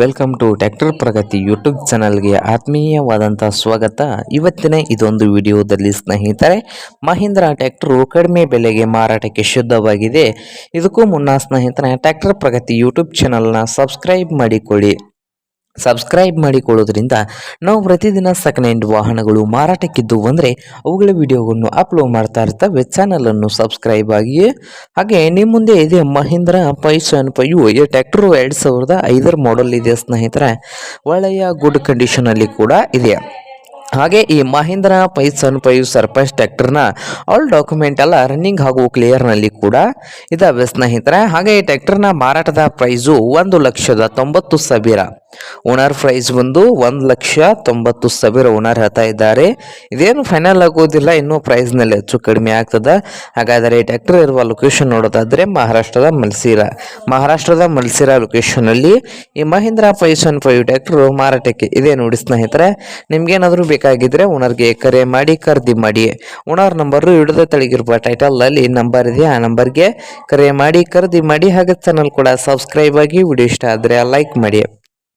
Welcome to tractor Pragati YouTube ಚಾನಲ್ಗೆ ಆತ್ಮೀಯವಾದಂಥ ಸ್ವಾಗತ. ಇವತ್ತಿನ ಇದೊಂದು ವಿಡಿಯೋದಲ್ಲಿ ಸ್ನೇಹಿತರೆ, ಮಹೀಂದ್ರ ಟ್ಯಾಕ್ಟರು ಕಡಿಮೆ ಬೆಲೆಗೆ ಮಾರಾಟಕ್ಕೆ ಶುದ್ಧವಾಗಿದೆ. ಇದಕ್ಕೂ ಮುನ್ನ ಸ್ನೇಹಿತರೆ ಟ್ಯಾಕ್ಟರ್ ಪ್ರಗತಿ ಯೂಟ್ಯೂಬ್ ಚಾನಲ್ನ ಸಬ್ಸ್ಕ್ರೈಬ್ ಮಾಡಿಕೊಳ್ಳಿ. ಸಬ್ಸ್ಕ್ರೈಬ್ ಮಾಡಿಕೊಳ್ಳೋದ್ರಿಂದ ನಾವು ಪ್ರತಿದಿನ ಸೆಕೆಂಡ್ ವಾಹನಗಳು ಮಾರಾಟಕ್ಕಿದ್ದು ಅಂದರೆ ಅವುಗಳ ವಿಡಿಯೋವನ್ನು ಅಪ್ಲೋಡ್ ಮಾಡ್ತಾ ಇರ್ತವೆ. ಚಾನಲನ್ನು ಸಬ್ಸ್ಕ್ರೈಬ್ ಆಗಿ ಹಾಗೆ ನಿಮ್ಮ ಮುಂದೆ ಇದೆ ಮಹೀಂದ್ರ ಪೈಸನ್ ಪೈಯು ಈ ಟ್ಯಾಕ್ಟ್ರು ಎರಡು ಸಾವಿರದ ಐದರ ಮಾಡೆಲ್ ಇದೆ ಸ್ನೇಹಿತರೆ. ಒಳ್ಳೆಯ ಗುಡ್ ಕಂಡೀಷನಲ್ಲಿ ಕೂಡ ಇದೆ. ಹಾಗೆ ಈ ಮಹೀಂದ್ರ ಪೈಸನ್ ಪೈ ಸರ್ಪಂಚ್ ಟ್ಯಾಕ್ಟರ್ನ ಆಲ್ ಡಾಕ್ಯುಮೆಂಟ್ ಎಲ್ಲ ರನ್ನಿಂಗ್ ಹಾಗೂ ಕ್ಲಿಯರ್ನಲ್ಲಿ ಕೂಡ ಇದಾವೆ ಸ್ನೇಹಿತರೆ. ಹಾಗೆ ಈ ಟ್ಯಾಕ್ಟರ್ನ ಮಾರಾಟದ ಪ್ರೈಸು ಒಂದು ಲಕ್ಷದ ತೊಂಬತ್ತು ಸಾವಿರ. ಓನರ್ ಪ್ರೈಸ್ ಬಂದು ಒಂದು ಲಕ್ಷ ತೊಂಬತ್ತು ಸಾವಿರ ಓನರ್ ಹೇಳ್ತಾ ಇದ್ದಾರೆ. ಇದೇನು ಫೈನಲ್ ಆಗೋದಿಲ್ಲ, ಇನ್ನೂ ಪ್ರೈಸ್ನಲ್ಲಿ ಹೆಚ್ಚು ಕಡಿಮೆ ಆಗ್ತದೆ. ಹಾಗಾದರೆ ಈ ಟ್ರ್ಯಾಕ್ಟರ್ ಇರುವ ಲೊಕೇಶನ್ ನೋಡೋದಾದರೆ ಮಹಾರಾಷ್ಟ್ರದ ಮಲ್ಸಿರಾ. ಮಹಾರಾಷ್ಟ್ರದ ಮಲ್ಸಿರಾ ಲೊಕೇಶನಲ್ಲಿ ಈ ಮಹೀಂದ್ರ ಫೈಸನ್ ಫೈವ್ ಟ್ರ್ಯಾಕ್ಟರ್ ಮಾರಾಟಕ್ಕೆ ಇದೆ ನೋಡಿ ಸ್ನೇಹಿತರೆ. ನಿಮ್ಗೇನಾದರೂ ಬೇಕಾಗಿದ್ದರೆ ಓನರ್ಗೆ ಕರೆ ಮಾಡಿ, ಖರೀದಿ ಮಾಡಿ. ಓನರ್ ನಂಬರು ಹಿಡಿದ ತಳಗಿರುವ ಟೈಟಲಲ್ಲಿ ನಂಬರ್ ಇದೆ. ಆ ನಂಬರ್ಗೆ ಕರೆ ಮಾಡಿ, ಖರೀದಿ ಮಾಡಿ, ಹಾಗೆ ಚಾನಲ್ ಕೂಡ ಸಬ್ಸ್ಕ್ರೈಬ್ ಆಗಿ ವಿಡಿಯೋ ಇಷ್ಟ ಆದರೆ ಲೈಕ್ ಮಾಡಿ.